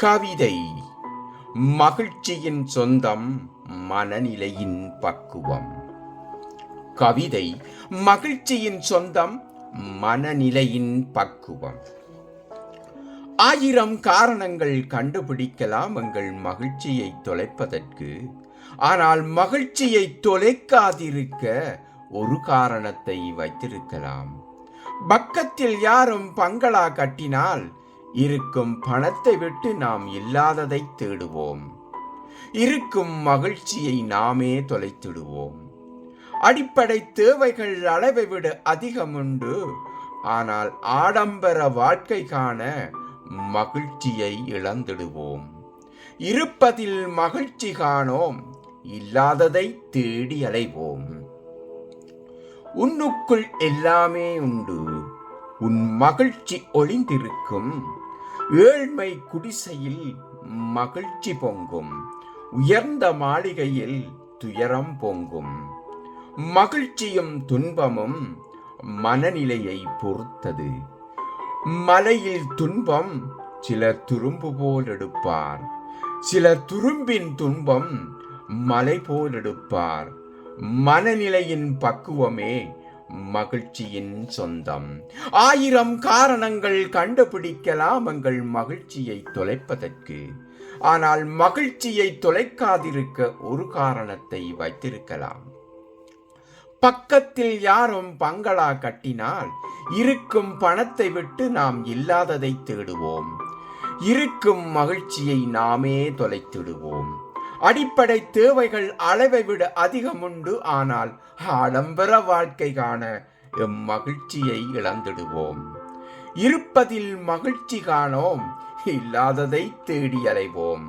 கவிதை மகிழ்ச்சியின் சொந்தம் மனநிலையின் பக்குவம். கவிதை மகிழ்ச்சியின் சொந்தம் மனநிலையின் பக்குவம். ஆயிரம் காரணங்கள் கண்டுபிடிக்கலாம் எங்கள் மகிழ்ச்சியை தொலைப்பதற்கு. ஆனால் மகிழ்ச்சியை தொலைக்காதிருக்க ஒரு காரணத்தை வைத்திருக்கலாம். பக்கத்தில் யாரும் பங்களா கட்டினால் இருக்கும் பணத்தை விட்டு நாம் இல்லாததை தேடுவோம். இருக்கும் மகிழ்ச்சியை நாமே தொலைத்திடுவோம். அடிப்படை தேவைகள் அளவை விட அதிகம் உண்டு. ஆனால் ஆடம்பர வாழ்க்கை காண மகிழ்ச்சியை இழந்திடுவோம். இருப்பதில் மகிழ்ச்சி காணோம் இல்லாததை தேடி அலைவோம். உன்னுக்குள் எல்லாமே உண்டு. உன் மகிழ்ச்சி ஒளிந்திருக்கும். ஏழ்மை குடிசையில் மகிழ்ச்சி பொங்கும். உயர்ந்த மாளிகையில் துயரம் பொங்கும். மகிழ்ச்சியும் துன்பமும் மனநிலையை பொறுத்தது. மலையில் துன்பம் சில துரும்பு போல் எடுப்பார் சில துரும்பின் துன்பம் மலை போல் எடுப்பார் மனநிலையின் பக்குவமே மகிழ்ச்சியின் சொந்தம். ஆயிரம் காரணங்கள் கண்டுபிடிக்கலாம் எங்கள் மகிழ்ச்சியை தொலைப்பதற்கு. ஆனால் மகிழ்ச்சியை தொலைக்காதிருக்க ஒரு காரணத்தை வைத்திருக்கலாம். பக்கத்தில் யாரும் பங்களா கட்டினால் இருக்கும் பணத்தை விட்டு நாம் இல்லாததை தேடுவோம். இருக்கும் மகிழ்ச்சியை நாமே தொலைத்திடுவோம். அடிப்படை தேவைகள் அளவை விட அதிகம் உண்டு ஆனால் ஆடம்பர வாழ்க்கை காண எம் மகிழ்ச்சியை இழந்திடுவோம். இருப்பதில் மகிழ்ச்சி காணோம் இல்லாததை தேடி அலைவோம்.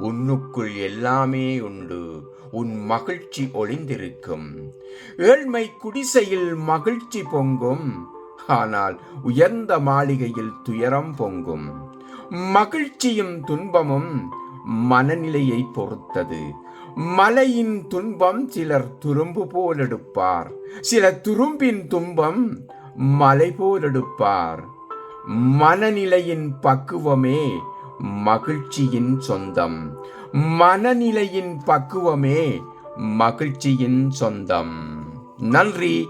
உன்னுக்குள் எல்லாமே உண்டு உன் மகிழ்ச்சி ஒளிந்திருக்கும். ஏழ்மை குடிசையில் மகிழ்ச்சி பொங்கும் ஆனால் உயர்ந்த மாளிகையில் துயரம் பொங்கும். மகிழ்ச்சியும் துன்பமும் மனநிலையை பொறுத்தது. மலையின் துன்பம் சிலர் துரும்பு போல் எடுப்பார் சில துரும்பின் துன்பம் மலை போல் எடுப்பார் மனநிலையின் பக்குவமே மகிழ்ச்சியின் சொந்தம். மனநிலையின் பக்குவமே மகிழ்ச்சியின் சொந்தம். நன்றி.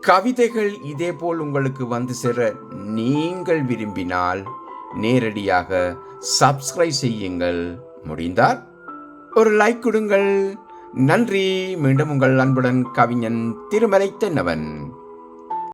கவிதைகள் இதேபோல் உங்களுக்கு வந்து சேர நீங்கள் விரும்பினால் நேரடியாக சப்ஸ்கிரைப் செய்யுங்கள். முடிந்தால் ஒரு லைக் கொடுங்கள். நன்றி. மீண்டும் உங்கள் அன்புடன் கவிஞன் திருமலை தென்னவன்.